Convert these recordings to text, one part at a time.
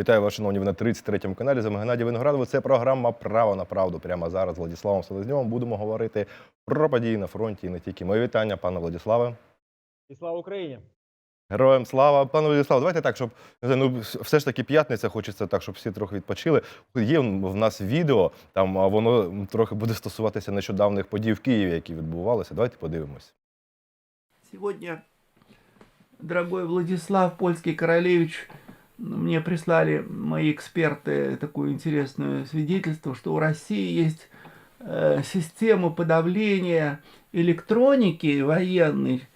Вітаю вас, шановні, ви на 33-му каналі. З вами Геннадій Виноградов. Це програма Право на правду. Прямо зараз з Владиславом Селезньовим будемо говорити про події на фронті і не тільки. Моє вітання, пане Владиславе. І слава Україні! Героям слава. Пане Владиславе, давайте так, щоб ну, все ж таки п'ятниця, хочеться так, щоб всі трохи відпочили. Є в нас відео, там воно трохи буде стосуватися нещодавних подій в Києві, які відбувалися. Давайте подивимось. Сегодня, дорогой Владислав Польский Королевич, мне прислали мои эксперты такое интересное свидетельство, что у России есть э, система подавления электроники военной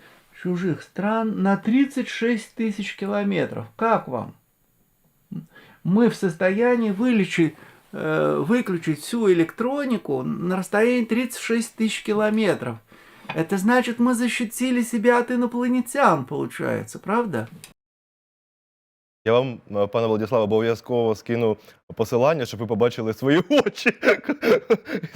чужих стран на 36 тысяч километров. Как вам? Мы в состоянии вылечить, э, выключить всю электронику на расстоянии 36 тысяч километров. Это значит, мы защитили себя от инопланетян, получается, правда? Я вам, е, пане Владиславе, обов'язково скину посилання, щоб ви побачили свої очі,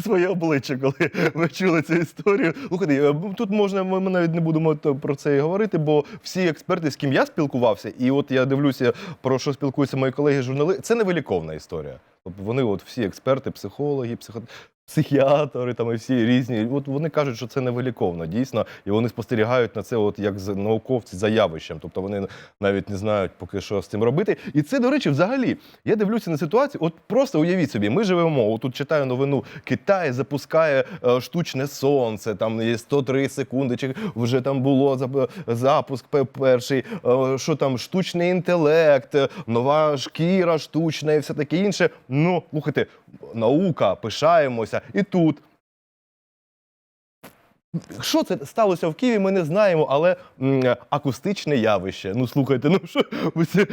своє обличчя, коли ви чули цю історію. Слухайте, е, тут можна, ми навіть не будемо про це і говорити, бо всі експерти, з ким я спілкувався, і от я дивлюся, про що спілкуються мої колеги журналисти, це невиліковна історія. Тобто вони, от всі експерти, психологи, психо... психіатри, там і всі різні. От вони кажуть, що це невиліковно, дійсно, і вони спостерігають на це, от як з- науковці за явищем. Тобто вони навіть не знають поки що з цим робити. І це, до речі, взагалі, я дивлюся на ситуацію. От просто уявіть собі, ми живемо. От тут читаю новину. Китай запускає е, штучне сонце, там є 103 секунди, чи вже там було запуск перший, е, що там штучний інтелект, е, нова шкіра штучна і все таке інше. Ну, слухайте, наука, пишаємося. І тут що це сталося в Києві, ми не знаємо, але м, акустичне явище. Ну слухайте, ну що це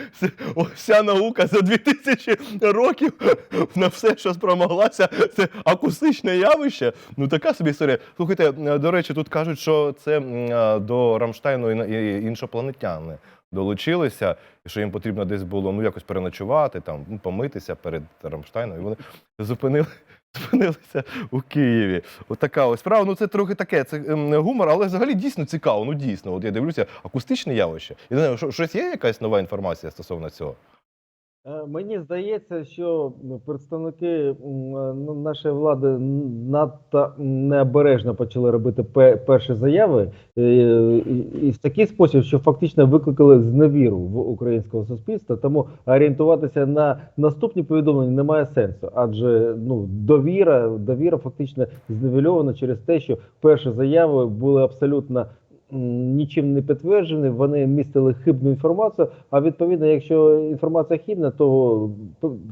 вся наука за 2000 років на все, що спромоглася, це акустичне явище. Ну така собі історія. Слухайте, до речі, тут кажуть, що це до Рамштайну і і іншопланетяни долучилися, і що їм потрібно десь було ну якось переночувати, там ну, помитися перед Рамштайном. І вони зупинили. Зупинилися у Києві. От така ось справа. Ну це трохи таке, це ем, гумор, але взагалі дійсно цікаво. Ну дійсно, от я дивлюся, акустичне явище. І не знаю, що- щось є якась нова інформація стосовно цього? Е, Мені здається, що ну, представники ну, нашої влади надто необережно почали робити перші заяви е, і в такий спосіб, що фактично викликали зневіру в українського суспільства. Тому орієнтуватися на наступні повідомлення немає сенсу, адже ну довіра, довіра фактично зневельована через те, що перші заяви були абсолютно нічим не підтверджені, вони містили хибну інформацію. А відповідно, якщо інформація хибна, то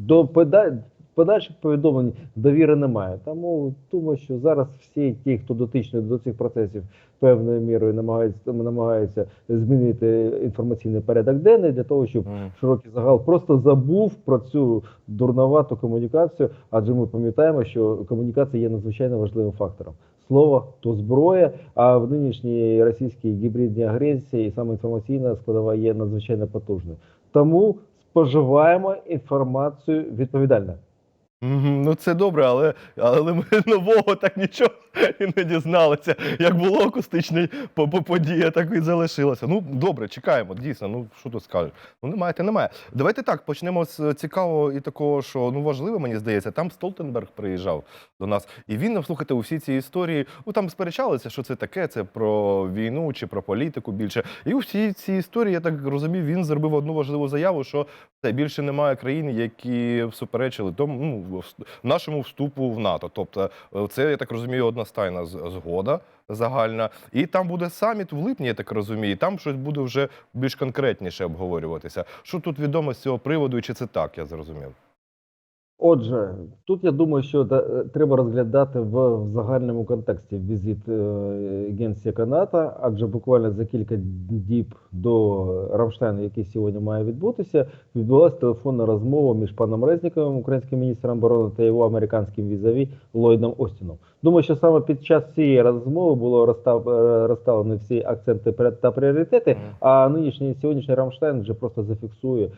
до пода- подальших повідомлень довіри немає. Тому думаю, що зараз всі ті, хто дотичні до цих процесів певною мірою намагаються намагаються змінити інформаційний порядок денний для того, щоб Мгм. широкий загал просто забув про цю дурновату комунікацію, адже ми пам'ятаємо, що комунікація є надзвичайно важливим фактором. Слово то зброя, а в нинішній російській гібридній агресії саме інформаційна складова є надзвичайно потужною. Тому споживаємо інформацію відповідально. Ну це добре, але, але ми нового так нічого і не дізналися. Як було акустичне по- по- подія, так і залишилося. Ну добре, чекаємо. Дійсно, ну що тут скажеш? Ну немає, та немає. Давайте так почнемо з цікавого і такого, що ну важливо, мені здається. Там Столтенберг приїжджав до нас, і він, слухайте, у всі ці історії, ну там сперечалися, що це таке, це про війну чи про політику більше. І у всій цій історії, я так розумів, він зробив одну важливу заяву, що це більше немає країн, які всуперечили тому ну, нашому вступу в НАТО. Тобто, е, це я так розумію, одностайна згода загальна. І там буде саміт в липні, я так розумію. Там щось буде вже більш конкретніше обговорюватися. Що тут відомо з цього приводу, і чи це так, я зрозумів? Отже, тут я думаю, що е, треба розглядати в, загальному контексті візит е, генсека НАТО, адже буквально за кілька діб до Рамштайну, який сьогодні має відбутися, відбулася телефонна розмова між паном Резніковим, українським міністром оборони, та його американським візаві Ллойдом Остіном. Думаю, що саме під час цієї розмови було розстав, е, розставлені всі акценти та пріоритети. А нинішній сьогоднішній Рамштайн вже просто зафіксує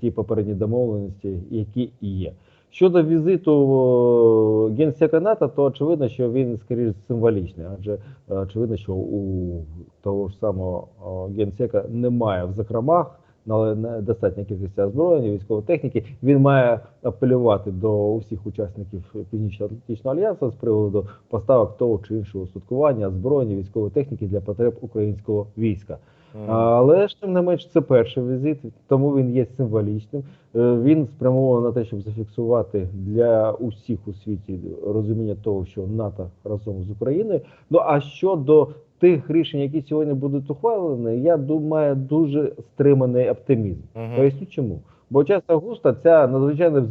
ті попередні домовленості, які і є. Щодо візиту генсека НАТО, то очевидно, що він скоріш символічний, адже е, очевидно, що у того ж самого генсека немає в закромах на достатня кількість озброєння, військової техніки. Він має апелювати до усіх учасників Північно-Атлантичного альянсу з приводу поставок того чи іншого устаткування, озброєння, військової техніки для потреб українського війська. Але ж тим не менш, це перший візит, тому він є символічним. Е, Він спрямований на те, щоб зафіксувати для усіх у світі розуміння того, що НАТО разом з Україною. Ну а щодо тих рішень, які сьогодні будуть ухвалені, я думаю, дуже стриманий оптимізм. Поясню чому. Бо часто густо ця надзвичайно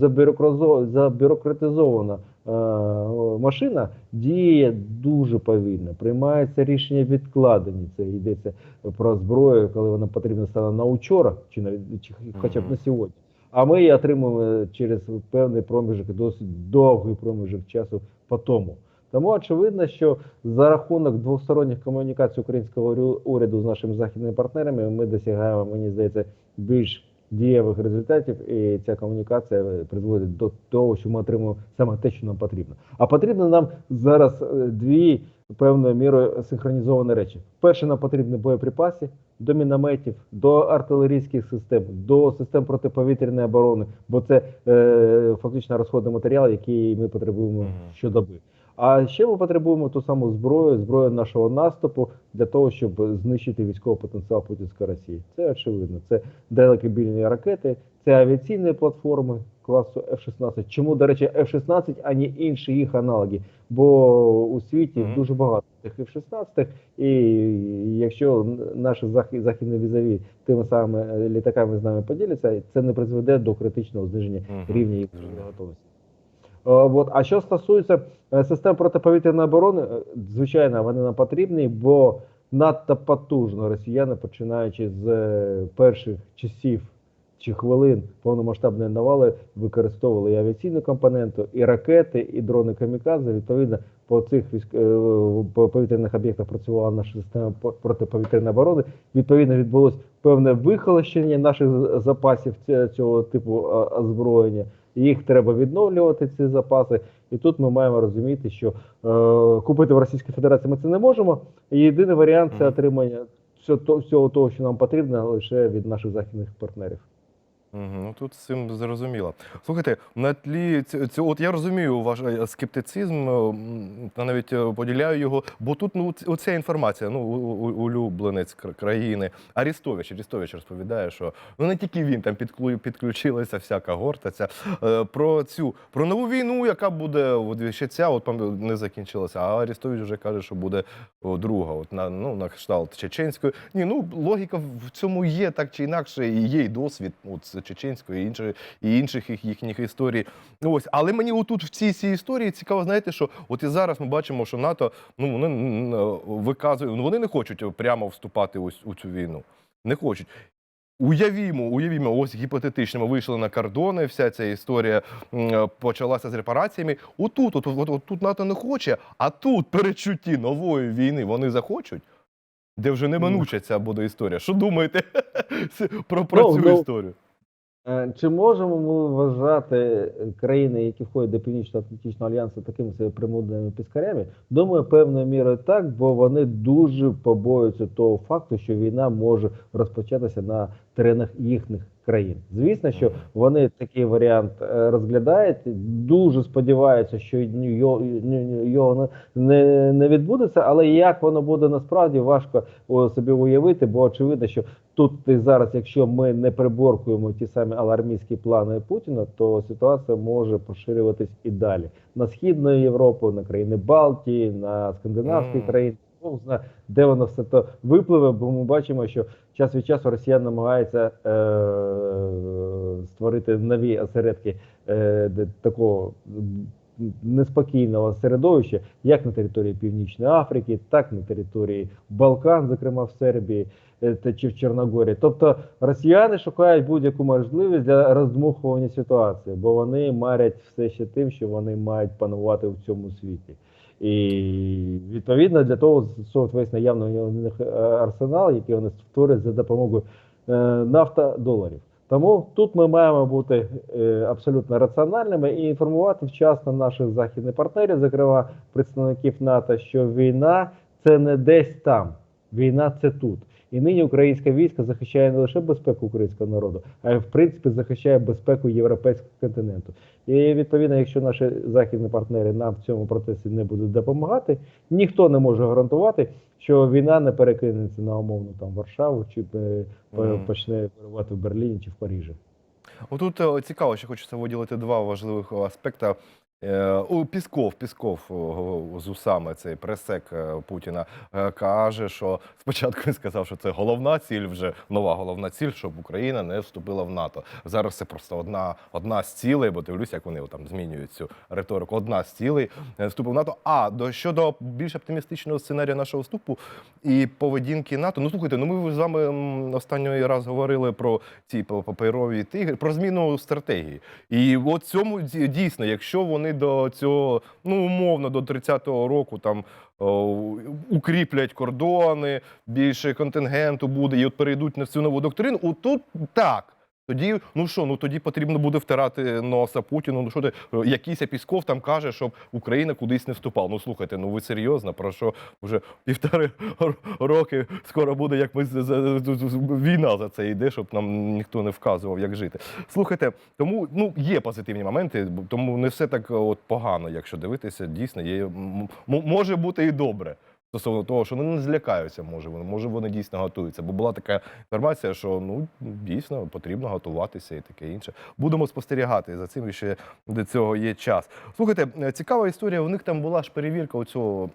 забюрократизована машина діє дуже повільно. Приймаються рішення відкладені. Це йдеться про зброю, коли вона потрібна стане на учора, чи навіть чи хоча б на сьогодні. А ми її отримуємо через певний проміжок, досить довгий проміжок часу по тому. Тому очевидно, що за рахунок двосторонніх комунікацій українського уряду з нашими західними партнерами ми досягаємо, мені здається, більш дієвих результатів, і ця комунікація призводить до того, що ми отримуємо саме те, що нам потрібно. А потрібно нам зараз е, дві певною мірою синхронізовані речі. Перше, нам потрібні боєприпаси до мінометів, до артилерійських систем, до систем протиповітряної оборони, бо це е, фактично розходний матеріал, який ми потребуємо щодоби. А ще ми потребуємо ту саму зброю, зброю нашого наступу для того, щоб знищити військовий потенціал Путінської Росії. Це очевидно. Це далекобільні ракети, це авіаційні платформи класу F-16. Чому, до речі, F-16, а не інші їх аналоги? Бо у світі Мгм. дуже багато тих F-16, і якщо наші захи- західні візові тими самими літаками з нами поділяться, це не призведе до критичного зниження Мгм. рівня їх готовності. Е, От. А що стосується е, систем протиповітряної оборони, е, звичайно, вони нам потрібні, бо надто потужно росіяни, починаючи з перших часів чи хвилин повномасштабної навали, використовували і авіаційну компоненту, і ракети, і дрони камікадзе. Відповідно, по цих військ... по повітряних об'єктах працювала наша система по- протиповітряної оборони. Відповідно, відбулось певне вихолощення наших запасів цього типу озброєння. Їх треба відновлювати, ці запаси. І тут ми маємо розуміти, що е, купити в Російській Федерації ми це не можемо. Єдиний варіант це отримання всього того, що нам потрібно, лише від наших західних партнерів. Ну тут з цим зрозуміло. Слухайте, на тлі ць- цього, от я розумію ваш е, скептицизм, е, та навіть е, поділяю його, бо тут ну оця інформація, ну улюбленець країни. Арістович, Арістович розповідає, що ну не тільки він там підклю- підключилася всяка горта ця е, про цю про нову війну, яка буде от ще ця, от не закінчилася. А Арістович вже каже, що буде друга, от на ну на кшталт чеченської. Ні, ну логіка в цьому є так чи інакше, і є й досвід от, чеченської і іншої і інших їх їхніх історій. Ну, Ось, але мені отут в цій цій історії цікаво, знаєте, що от і зараз ми бачимо, що НАТО ну вони виказують, ну вони не хочуть прямо вступати ось у цю війну. Не хочуть. Уявімо, уявімо, ось гіпотетично ми вийшли на кордони, вся ця історія почалася з репараціями. Отут, от, от, от, тут НАТО не хоче, а тут перечутті нової війни вони захочуть, де вже неминуча ця буде історія. Що думаєте про, про Ну, цю ну, історію? Е, Чи можемо ми вважати країни, які входять до Північно-Атлантичного альянсу, такими себе примудними піскарями? Думаю, певною мірою так, бо вони дуже побоюються того факту, що війна може розпочатися на теренах їхніх країн. Звісно, що вони такий варіант е, розглядають. Дуже сподіваються, що його, його не, не відбудеться, але як воно буде насправді важко собі уявити, бо очевидно, що тут і зараз, якщо ми не приборкуємо ті самі алармійські плани Путіна, то ситуація може поширюватись і далі на східну Європу, на країни Балтії, на скандинавські країни. Бог знає, де воно все то випливе, бо ми бачимо, що час від часу росіян намагаються е- створити нові осередки е- такого неспокійного середовища, як на території Північної Африки, так на території Балкан, зокрема в Сербії е, чи в Чорногорії. Тобто росіяни шукають будь-яку можливість для роздмухування ситуації, бо вони марять все ще тим, що вони мають панувати в цьому світі. І відповідно для того що весь наявний у них е, арсенал, який вони створюють за допомогою е, нафта доларів. Тому тут ми маємо бути е, абсолютно раціональними і інформувати вчасно наших західних партнерів, зокрема представників НАТО, що війна це не десь там, війна це тут. І нині українське військо захищає не лише безпеку українського народу, а й в принципі захищає безпеку європейського континенту. І відповідно, якщо наші західні партнери нам в цьому процесі не будуть допомагати, ніхто не може гарантувати, що війна не перекинеться на умовну там Варшаву чи е, почне вирувати в Берліні чи в Парижі. Отут е, цікаво, що хочеться виділити два важливих аспекти. Е, У Пісков, Пісков о, з усами цей пресек е, Путіна е, каже, що спочатку він сказав, що це головна ціль, вже нова головна ціль, щоб Україна не вступила в НАТО. Зараз це просто одна, одна з цілей, бо дивлюсь, як вони там змінюють цю риторику. Одна з цілей е, вступу в НАТО. А до щодо більш оптимістичного сценарію нашого вступу і поведінки НАТО. Ну слухайте, ну ми з вами останній раз говорили про ці па- паперові тигри, про зміну стратегії. І от цьому дійсно, якщо вони до цього, ну умовно, до 30-го року там укріплять кордони, більше контингенту буде, і от перейдуть на цю нову доктрину, отут так. Тоді, ну що, ну тоді потрібно буде втирати носа Путіну. Ну що ти, якийсь Пісков там каже, щоб Україна кудись не вступала. Ну слухайте, ну ви серйозно, про що вже півтори роки скоро буде, як ми війна за це йде, щоб нам ніхто не вказував, як жити. Слухайте, тому ну є позитивні моменти, тому не все так от погано, якщо дивитися, дійсно є може бути і добре. Стосовно того, що вони не злякаються, може вони, може вони дійсно готуються. Бо була така інформація, що ну дійсно потрібно готуватися і таке інше. Будемо спостерігати за цим і ще до цього є час. Слухайте, е, цікава історія. У них там була ж перевірка у цього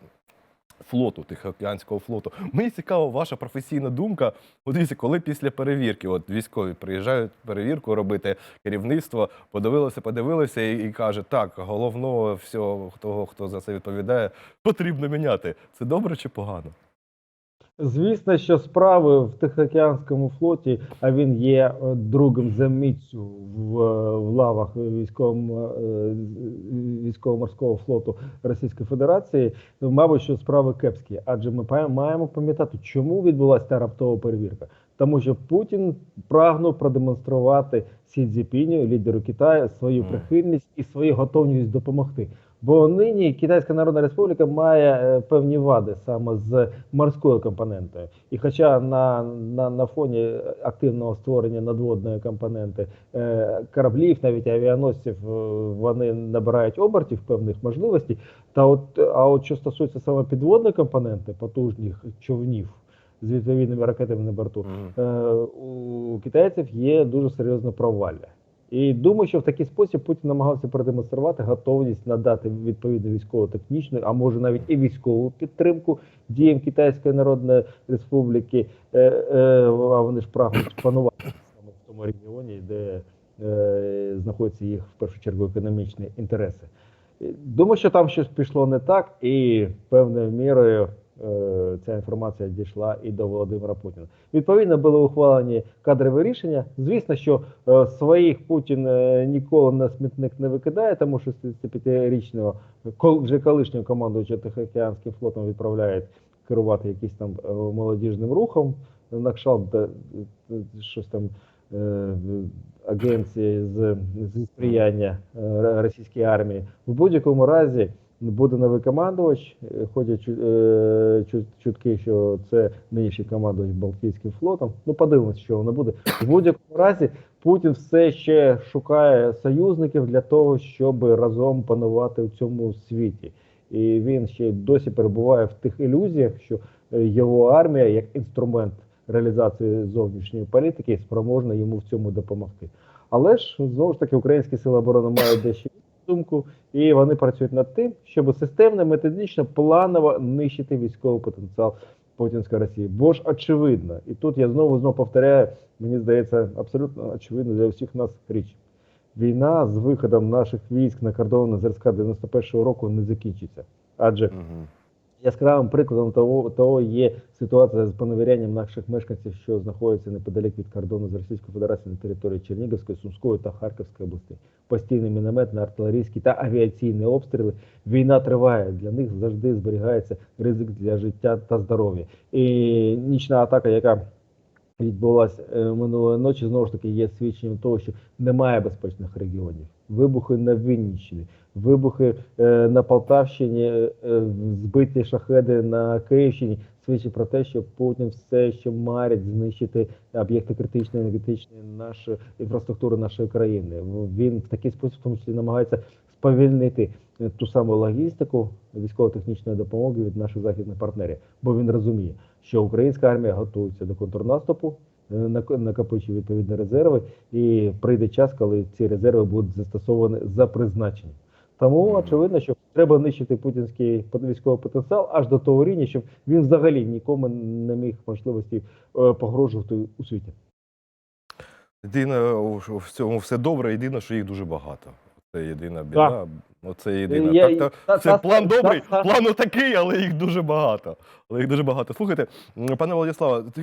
флоту, Тихоокеанського флоту. Мені цікава ваша професійна думка. От дивіться, коли після перевірки, от військові приїжджають перевірку робити, керівництво подивилося, подивилося і, і каже: так, головного всього, того, хто за це відповідає, потрібно міняти. Це добре чи погано? Звісно, що справи в Тихоокеанському флоті, а він є е, другим за міцю в, е, в лавах військово- е, військово-морського флоту Російської Федерації, мабуть, що справи кепські. Адже ми маємо пам'ятати, чому відбулася та раптова перевірка. Тому що Путін прагнув продемонструвати Сі Цзіпіню, лідеру Китаю, свою прихильність і свою готовність допомогти. Бо нині Китайська Народна Республіка має е, певні вади саме з морською компонентою. І хоча на, на, на фоні активного створення надводної компоненти е, кораблів, навіть авіаносців, е, вони набирають обертів певних можливостей. Та от, а от що стосується саме підводної компоненти, потужних човнів з відповідними ракетами на борту, Мгм. е, у китайців є дуже серйозне провалля. І думаю, що в такий спосіб Путін намагався продемонструвати готовність надати відповідну військово-технічну, а може навіть і військову підтримку діям Китайської Народної Республіки. Е, е, а вони ж прагнуть панувати саме в тому регіоні, де е, знаходяться їх в першу чергу економічні інтереси. Думаю, що там щось пішло не так, і певною мірою ця інформація дійшла і до Володимира Путіна. Відповідно, були ухвалені кадрові рішення. Звісно, що е, своїх Путін е, ніколи на смітник не викидає, тому що 65-річного кол- вже колишнього командуючого Тихоокеанським флотом відправляють керувати якимось там е, молодіжним рухом на е, е, щось там е, агенції з, зі сприяння е, російській армії. В будь-якому разі буде новий командувач. Е, Ходять е, чу- чутки, що це нинішній командувач Балтійським флотом. Ну, подивимось, що воно буде. В будь-якому разі Путін все ще шукає союзників для того, щоб разом панувати в цьому світі. І він ще досі перебуває в тих ілюзіях, що його армія як інструмент реалізації зовнішньої політики спроможна йому в цьому допомогти. Але ж знову ж таки українські сили оборони мають дещо думку, і вони працюють над тим, щоб системно, методично, планово нищити військовий потенціал Путінської Росії. Бо ж очевидно, і тут я знову знову повторяю, мені здається, абсолютно очевидно для всіх нас річ. Війна з виходом наших військ на кордони зразка 91-го року не закінчиться. Адже Мгм. Яскравим прикладом того, того є ситуація з поневірянням наших мешканців, що знаходяться неподалік від кордону з Російською Федерацією на території Чернігівської, Сумської та Харківської областей. Постійні мінометні, артилерійські та авіаційні обстріли. Війна триває. Для них завжди зберігається ризик для життя та здоров'я. І нічна атака, яка відбулася е, минулої ночі, знову ж таки є свідченням того, що немає безпечних регіонів. Вибухи на Вінниччині, вибухи е, на Полтавщині, е, збиті шахеди на Київщині свідчить про те, що Путін все ще марить знищити об'єкти критичної енергетичної нашої інфраструктури нашої країни. Він в такий спосіб в тому числі намагається сповільнити е, ту саму логістику військово-технічної допомоги від наших західних партнерів, бо він розуміє, що українська армія готується до контрнаступу, нак- накопичує відповідні резерви, і прийде час, коли ці резерви будуть застосовані за призначенням. Тому очевидно, що треба нищити путінський військовий потенціал аж до того рівня, щоб він взагалі нікому не міг можливості е, погрожувати у світі. Єдине, в цьому все добре, єдине, що їх дуже багато. Це єдина біда. Оце єдине. Я- так, та- це та- план та- добрий, та- план такий, але їх дуже багато. Але їх дуже багато. Слухайте, пане Владиславе, ти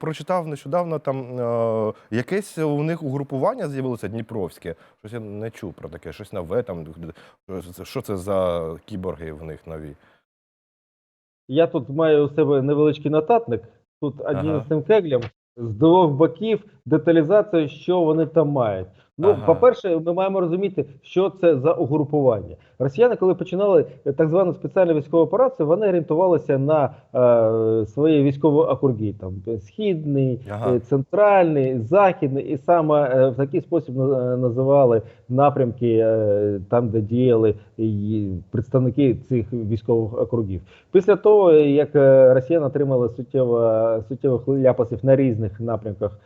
прочитав нещодавно там е, якесь у них угрупування з'явилося Дніпровське. Щось я не чув про таке, щось нове там. Що це- за кіборги в них нові? Я тут маю у себе невеличкий нотатник. Тут одним Ага. з цим кеглем з двох боків деталізація, що вони там мають. Ну, Ага. по-перше, ми маємо розуміти, що це за угрупування. Росіяни, коли починали так звану спеціальну військову операцію, вони орієнтувалися на е, свої військові округи, там східний, Ага. е, центральний, західний, і саме е, в такий спосіб е, називали напрямки е, там, де діяли і представники цих військових округів. Після того, як е, росіяни отримали суттєво суттєвих ляпасів на різних напрямках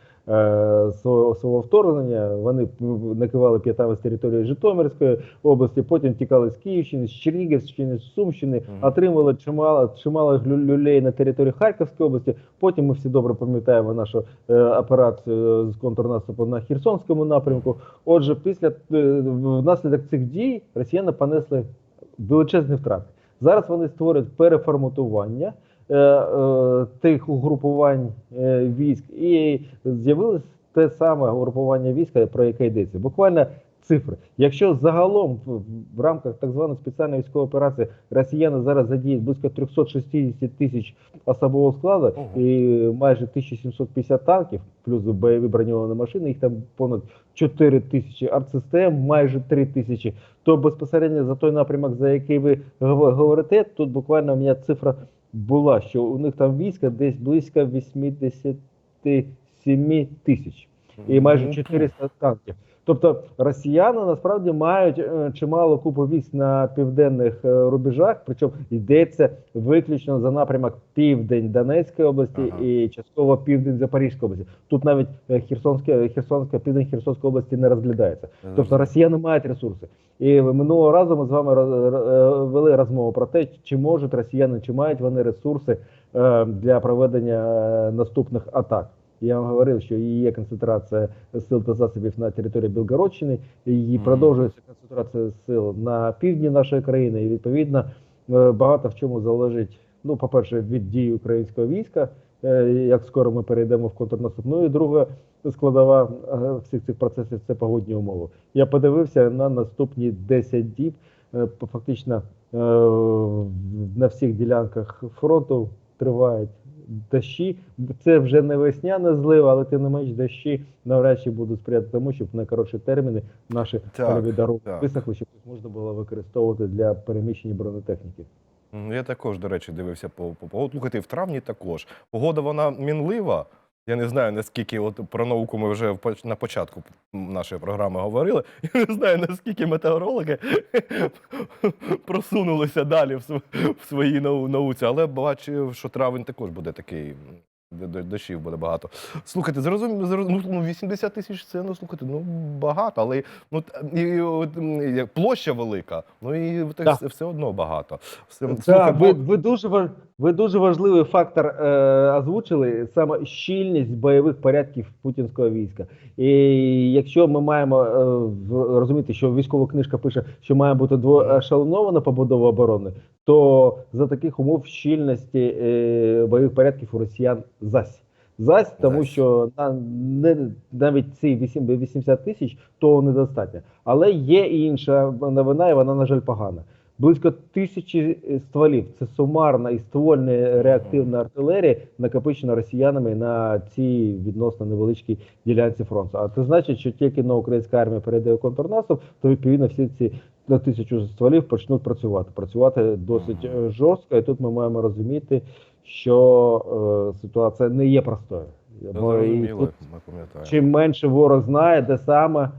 свого, свого вторгнення, вони накивали п'ятами з території Житомирської області, потім тікали з Київщини, з Чернігівщини, з Сумщини, отримали чимало, чимало люлей на території Харківської області. Потім ми всі добре пам'ятаємо нашу е, операцію з контрнаступу на Херсонському напрямку. Отже, після е, внаслідок цих дій росіяни понесли величезні втрати. Зараз вони створюють переформатування е, е, тих угрупувань е, військ, і з'явилось те саме угрупування війська, про яке йдеться. Буквально цифри. Якщо загалом в, рамках так званої спеціальної військової операції росіяни зараз задіють близько 360 тисяч особового складу і майже 1750 танків, плюс бойові броньовані машини, їх там понад 4 тисячі артсистем, майже 3 тисячі. То безпосередньо за той напрямок, за який ви гов- говорите, тут буквально у мене цифра була, що у них там війська десь близько 87 тисяч і майже Мгм. 400 танків. Тобто росіяни насправді мають е, чимало купу військ на південних е, рубежах, причому йдеться виключно за напрямок південь Донецької області Ага. і частково південь Запорізької області. Тут навіть е, Херсонська, Херсонська, південь Херсонської області не розглядається. Тобто росіяни мають ресурси. І минулого разу ми з вами вели розмову про те, чи можуть росіяни, чи мають вони ресурси для проведення наступних атак. Я вам говорив, що є концентрація сил та засобів на території Білгородщини, і продовжується концентрація сил на півдні нашої країни. І відповідно е, багато в чому залежить. Ну, по-перше, від дії українського війська, е, як скоро ми перейдемо в контрнаступ. Ну і друга складова е, всіх цих процесів це погодні умови. Я подивився на наступні 10 діб. Фактично на всіх ділянках фронту тривають дощі. Це вже не весняна злива, але тим не менш дощі навряд чи будуть сприяти тому, щоб на коротші терміни наші польові дороги висохли, щоб їх можна було використовувати для переміщення бронетехніки. Я також, до речі, дивився по погоду. Слухайте, в травні також. Погода вона мінлива. Я не знаю, наскільки от про науку ми вже на початку нашої програми говорили. Я не знаю, наскільки метеорологи просунулися далі в, своїй науці, але бачив, що травень також буде такий. Дощів буде багато. Слухайте, зрозуміло, зрозум... ну, 80 тисяч це ну слухайте, ну багато, але ну і, м, як площа велика, ну і так, Да. все, одно багато. Все, Так, слухай, ви, бо- ви, дуже, ви дуже важливий фактор е, озвучили, саме щільність бойових порядків путінського війська. І якщо ми маємо е, розуміти, що військова книжка пише, що має бути двоешелонована побудова оборони, то за таких умов щільності е, бойових порядків у росіян зась. Зась, тому що на, не, навіть ці 8 80 тисяч того недостатньо. Але є і інша новина, і вона, на жаль, погана. Близько тисячі е, стволів. Це сумарна і ствольна реактивна артилерія, накопичена росіянами на цій відносно невеличкій ділянці фронту. А це значить, що тільки на українська армія перейде у контрнаступ, то відповідно всі ці на тисячу стволів почнуть працювати. Працювати досить е, жорстко. І тут ми маємо розуміти, що е, ситуація не є простою. Бо і тут. Чим менше ворог знає, де саме,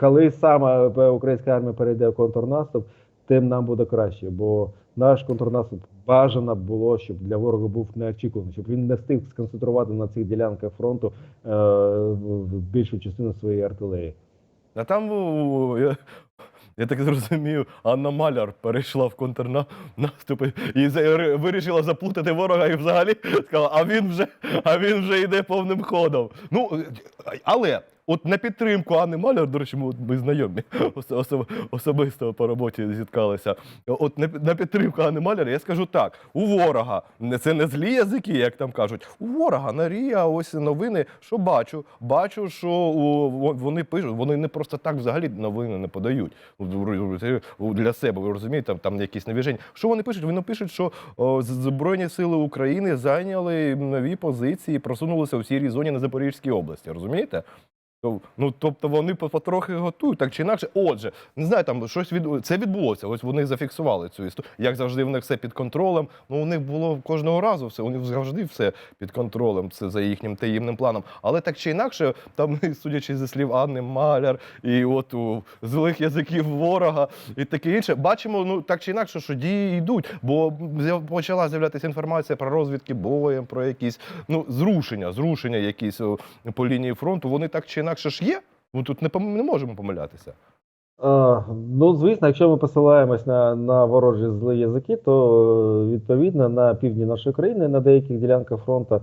коли саме е, українська армія перейде в контрнаступ, тим нам буде краще. Бо наш контрнаступ бажано було, щоб для ворога був неочікуваний, щоб він не встиг сконцентрувати на цих ділянках фронту е, більшу частину своєї артилерії. А там, я, я так зрозумів, Анна Маляр перейшла в контрнаступ і вирішила заплутати ворога і взагалі сказала, а він вже, а він вже йде повним ходом. Ну, але от на підтримку Анни Маляр, до речі, ми, ми знайомі особ- особисто по роботі зіткалися. От на, на підтримку Анни Маляр я скажу так: у ворога це не злі язики, як там кажуть. У ворога на Рія ось новини, що бачу. Бачу, що вони пишуть, вони не просто так взагалі новини не подають для себе. Ви розумієте, там, там якісь навіження. Що вони пишуть? Вони пишуть, що о, Збройні сили України зайняли нові позиції, просунулися у сірій зоні на Запорізькій області. Розумієте? Ну, тобто вони потрохи готують, так чи інакше. Отже, не знаю, там щось від це відбулося. Ось вони зафіксували цю історію. Як завжди, в них все під контролем. Ну, у них було кожного разу все. У них завжди все під контролем. Це за їхнім таємним планом. Але так чи інакше, там, судячи зі слів Анни Маляр, і от у злих язиків ворога, і таке інше, бачимо, ну так чи інакше, що дії йдуть. Бо почала з'являтися інформація про розвідки боєм, про якісь ну зрушення, зрушення якісь по лінії фронту. Вони так чи інакше ж є. Ну тут не пом- не можемо помилятися. А, ну, звісно, якщо ми посилаємось на, на ворожі злі язики, то е, відповідно на півдні нашої країни, на деяких ділянках фронту, е,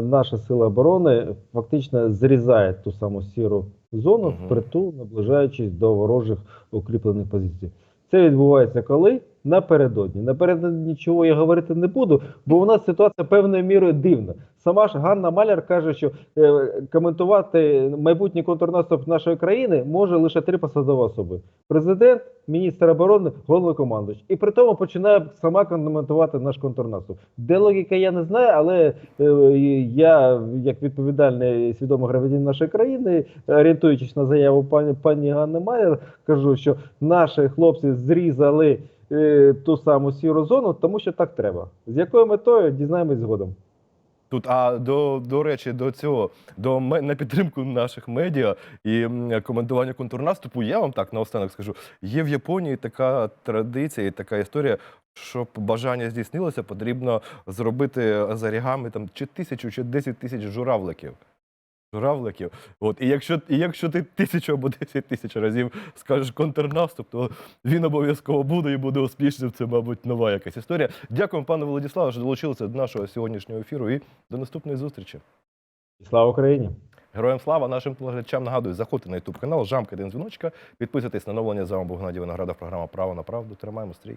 наша сила оборони фактично зрізає ту саму сіру зону впритул, наближаючись до ворожих укріплених позицій. Це відбувається коли? Напередодні. Напередодні нічого я говорити не буду, бо у нас ситуація певною мірою дивна. Сама ж Ганна Маляр каже, що е, коментувати майбутній контрнаступ нашої країни може лише три посадові особи: президент, міністр оборони, головнокомандуючий. І при тому починає сама коментувати наш контрнаступ. Де логіка, я не знаю, але е, я, як відповідальний свідомий громадянин нашої країни, орієнтуючись на заяву пані пані Ганни Маляр, кажу, що наші хлопці зрізали ту саму сіру зону, тому що так треба. З якою метою дізнаємось згодом. Тут, а до, до речі, до цього, до на підтримку наших медіа і коментування контрнаступу, я вам так наостанок скажу. Є в Японії така традиція і така історія, щоб бажання здійснилося, потрібно зробити за рігами там чи тисячу, чи десять тисяч журавликів. Журавликів. От, і якщо, і якщо ти тисячу або десять тисяч разів скажеш контрнаступ, то він обов'язково буде і буде успішним. Це, мабуть, нова якась історія. Дякуємо, пане Владиславе, що долучилися до нашого сьогоднішнього ефіру і до наступної зустрічі. Слава Україні! Героям слава нашим телеглядачам нагадую, заходьте на YouTube канал, жамкайте дзвіночка, підписуйтесь на новлення. З вами був Геннадій Виноградов, програма Право на правду. Тримаємо стрій.